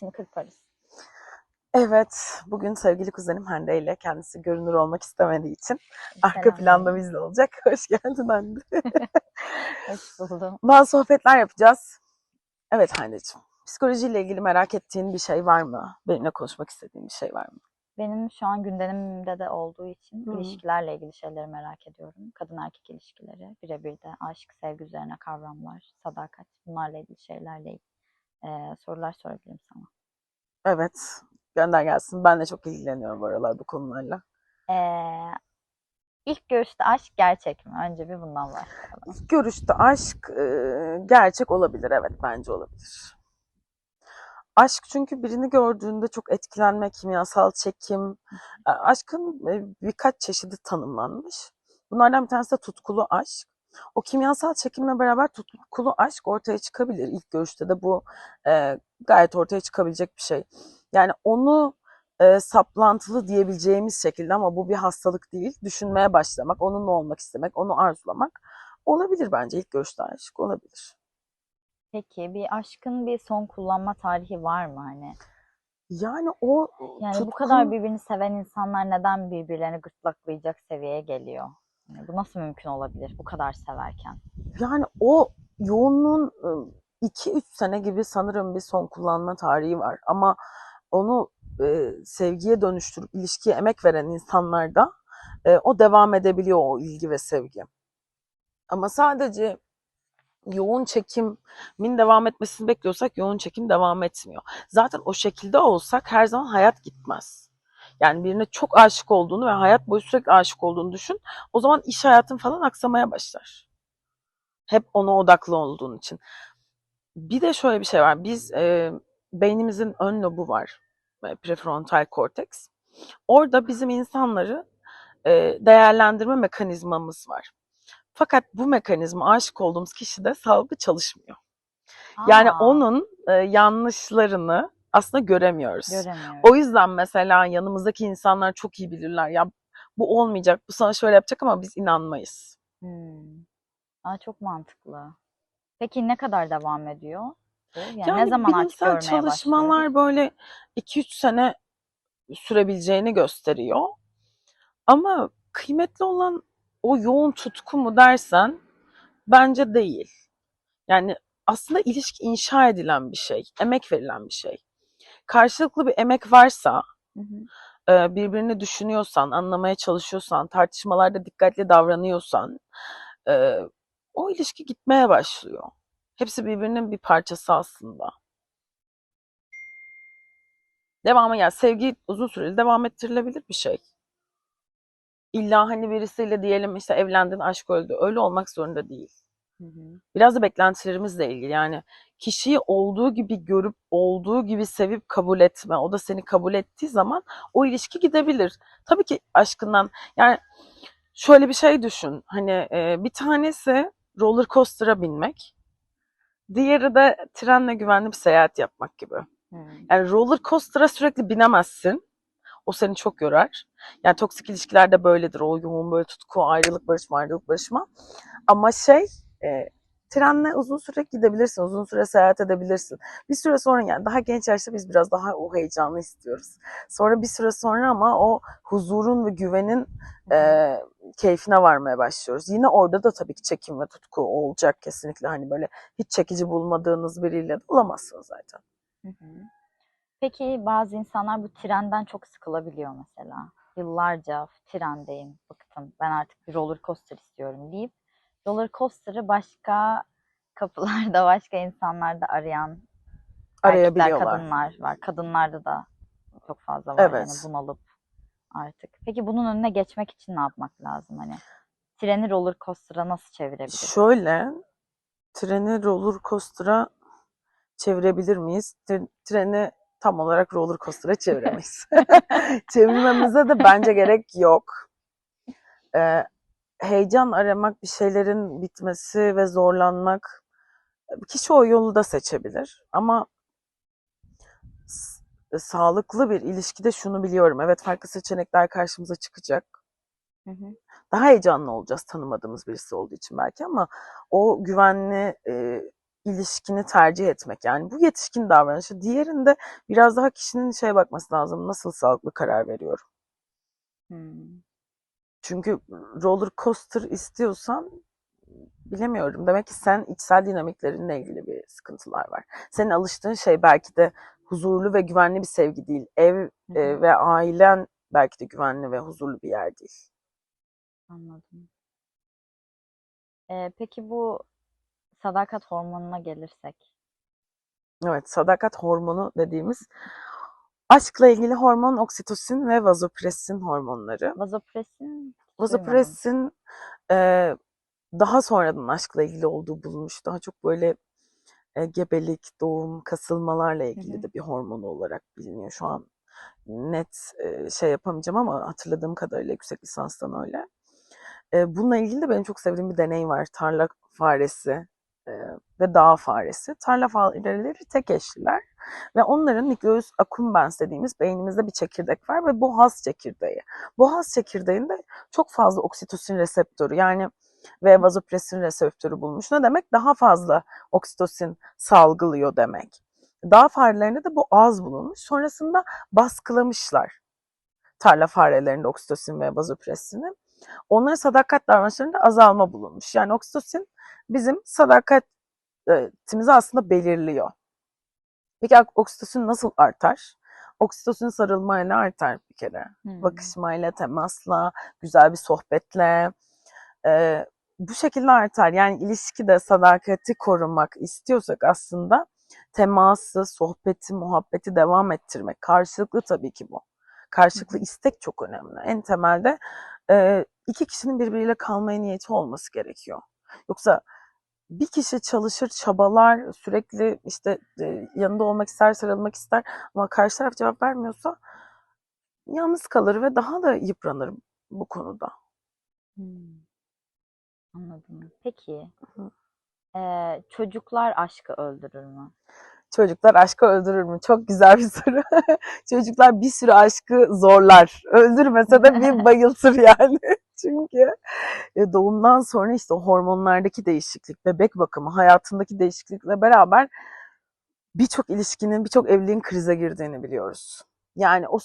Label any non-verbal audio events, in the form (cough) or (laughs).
Şimdi kırparız. Evet, bugün sevgili kuzenim Hande ile kendisi görünür olmak istemediği için arka Selam. planda bizle olacak. (laughs) Hoş geldin Hande. (laughs) Hoş buldum. Bazı sohbetler yapacağız. Evet Hande'ciğim, psikolojiyle ilgili merak ettiğin bir şey var mı? Benimle konuşmak istediğin bir şey var mı? Benim şu an gündemimde de olduğu için Hı. ilişkilerle ilgili şeyleri merak ediyorum. Kadın erkek ilişkileri, birebir de aşk, sevgi üzerine kavramlar, sadakat, bunlarla ilgili şeylerle eee, sorular sorabilirim sana. Evet, gönder gelsin. Ben de çok ilgileniyorum bu aralar bu konularla. Eee ilk görüşte aşk gerçek mi? Önce bir bundan başlayalım. İlk görüşte aşk e, gerçek olabilir. Evet, bence olabilir. Aşk çünkü birini gördüğünde çok etkilenme, kimyasal çekim. E, Aşkın e, birkaç çeşidi tanımlanmış. Bunlardan bir tanesi de tutkulu aşk. O kimyasal çekimle beraber tutkulu aşk ortaya çıkabilir. İlk görüşte de bu e, gayet ortaya çıkabilecek bir şey. Yani onu e, saplantılı diyebileceğimiz şekilde ama bu bir hastalık değil. Düşünmeye başlamak, onunla olmak istemek, onu arzulamak olabilir bence. İlk görüşte aşk olabilir. Peki bir aşkın bir son kullanma tarihi var mı hani? Yani o Yani bu tutkun- kadar birbirini seven insanlar neden birbirlerini gırtlaklayacak seviyeye geliyor? Bu nasıl mümkün olabilir bu kadar severken? Yani o yoğunluğun 2-3 sene gibi sanırım bir son kullanma tarihi var. Ama onu e, sevgiye dönüştürüp ilişkiye emek veren insanlarda e, o devam edebiliyor o ilgi ve sevgi. Ama sadece yoğun çekimin devam etmesini bekliyorsak yoğun çekim devam etmiyor. Zaten o şekilde olsak her zaman hayat gitmez. Yani birine çok aşık olduğunu ve hayat boyu sürekli aşık olduğunu düşün. O zaman iş hayatın falan aksamaya başlar. Hep ona odaklı olduğun için. Bir de şöyle bir şey var. Biz e, beynimizin ön lobu var. E, prefrontal korteks. Orada bizim insanları e, değerlendirme mekanizmamız var. Fakat bu mekanizma aşık olduğumuz kişide sağlıklı çalışmıyor. Yani Aa, onun e, yanlışlarını aslında göremiyoruz. göremiyorum. O yüzden mesela yanımızdaki insanlar çok iyi bilirler. Ya bu olmayacak, bu sana şöyle yapacak ama biz inanmayız. Hmm. Aa, çok mantıklı. Peki ne kadar devam ediyor? Yani, Yani ne zaman bilimsel görmeye çalışmalar başlıyoruz? böyle 2-3 sene sürebileceğini gösteriyor. Ama kıymetli olan o yoğun tutku mu dersen bence değil. Yani aslında ilişki inşa edilen bir şey, emek verilen bir şey. Karşılıklı bir emek varsa, Hı hı. e, birbirini düşünüyorsan, anlamaya çalışıyorsan, tartışmalarda dikkatli davranıyorsan, e, o ilişki gitmeye başlıyor. Hepsi birbirinin bir parçası aslında. Devamı yani sevgi uzun süreli devam ettirilebilir bir şey. İlla hani birisiyle diyelim işte evlendin aşk öldü. Öyle olmak zorunda değil. Hı hı. Biraz da beklentilerimizle ilgili. Yani kişiyi olduğu gibi görüp olduğu gibi sevip kabul etme. O da seni kabul ettiği zaman o ilişki gidebilir. Tabii ki aşkından yani şöyle bir şey düşün. Hani e, bir tanesi roller coaster'a binmek. Diğeri de trenle güvenli bir seyahat yapmak gibi. Hı. Yani roller coaster'a sürekli binemezsin. O seni çok yorar. Yani toksik ilişkilerde böyledir. O yoğun böyle tutku, ayrılık, barışma, ayrılık, barışma. Ama şey, e, trenle uzun süre gidebilirsin, uzun süre seyahat edebilirsin. Bir süre sonra yani daha genç yaşta biz biraz daha o heyecanı istiyoruz. Sonra bir süre sonra ama o huzurun ve güvenin e, keyfine varmaya başlıyoruz. Yine orada da tabii ki çekim ve tutku olacak kesinlikle. Hani böyle hiç çekici bulmadığınız biriyle de olamazsınız zaten. Peki bazı insanlar bu trenden çok sıkılabiliyor mesela. Yıllarca trendeyim, bıktım. Ben artık bir roller coaster istiyorum deyip roller coaster'ı başka kapılarda, (laughs) başka insanlarda arayan erkekler, Arayabiliyorlar. kadınlar var. Kadınlarda da çok fazla var yani Evet. bunalıp artık. Peki bunun önüne geçmek için ne yapmak lazım hani? Treni roller coaster'a nasıl çevirebiliriz? Şöyle, treni roller coaster'a çevirebilir miyiz? Tre- Treni tam olarak roller coaster'a çeviremeyiz. (laughs) (laughs) Çevirmemize de bence gerek yok. Ee, heyecan aramak, bir şeylerin bitmesi ve zorlanmak, kişi o yolu da seçebilir. Ama s- sağlıklı bir ilişkide şunu biliyorum. Evet farklı seçenekler karşımıza çıkacak. Hı hı. daha heyecanlı olacağız tanımadığımız birisi olduğu için belki ama o güvenli e, ilişkini tercih etmek. Yani bu yetişkin davranışı. Diğerinde biraz daha kişinin şeye bakması lazım. Nasıl sağlıklı karar veriyorum. Hmm. Çünkü roller coaster istiyorsan bilemiyorum. Demek ki sen içsel dinamiklerinle ilgili bir sıkıntılar var. Senin alıştığın şey belki de huzurlu ve güvenli bir sevgi değil. Ev Hı e, ve ailen belki de güvenli ve huzurlu bir yer değil. Anladım. Ee, peki bu sadakat hormonuna gelirsek. Evet, sadakat hormonu dediğimiz aşkla ilgili hormon oksitosin ve vazopresin hormonları. Vazopresin. Vazopresin e, daha sonradan aşkla ilgili olduğu bulunmuş. Daha çok böyle e, gebelik, doğum, kasılmalarla ilgili hı. de bir hormon olarak biliniyor. Şu an net e, şey yapamayacağım ama hatırladığım kadarıyla yüksek lisanstan öyle. E, bununla ilgili de benim çok sevdiğim bir deney var. Tarla faresi e, ve dağ faresi. Tarla fareleri tek eşliler ve onların Nucleus accumbens dediğimiz beynimizde bir çekirdek var ve bu haz çekirdeği. Bu haz çekirdeğinde çok fazla oksitosin reseptörü yani ve vazopresin reseptörü bulmuş. Ne demek? Daha fazla oksitosin salgılıyor demek. Dağ farelerinde de bu az bulunmuş. Sonrasında baskılamışlar tarla farelerinde oksitosin ve vazopresini. Onların sadakat davranışlarında azalma bulunmuş. Yani oksitosin bizim sadakatimizi aslında belirliyor. Peki oksitosin nasıl artar? Oksitosin sarılmayla artar bir kere. Hmm. Bakışmayla, temasla, güzel bir sohbetle. Ee, bu şekilde artar. Yani ilişkide sadakati korumak istiyorsak aslında teması, sohbeti, muhabbeti devam ettirmek. Karşılıklı tabii ki bu. Karşılıklı hı. istek çok önemli. En temelde e, iki kişinin birbiriyle kalmaya niyeti olması gerekiyor. Yoksa bir kişi çalışır, çabalar, sürekli işte e, yanında olmak ister, sarılmak ister ama karşı taraf cevap vermiyorsa yalnız kalır ve daha da yıpranır bu konuda. Hmm. Anladım. Peki Hı. eee, çocuklar aşkı öldürür mü? Çocuklar aşkı öldürür mü? Çok güzel bir soru. (laughs) Çocuklar bir sürü aşkı zorlar. Öldürmese de bir (laughs) bayıltır yani. Çünkü doğumdan sonra işte hormonlardaki değişiklik, bebek bakımı, hayatındaki değişiklikle beraber birçok ilişkinin, birçok evliliğin krize girdiğini biliyoruz. Yani o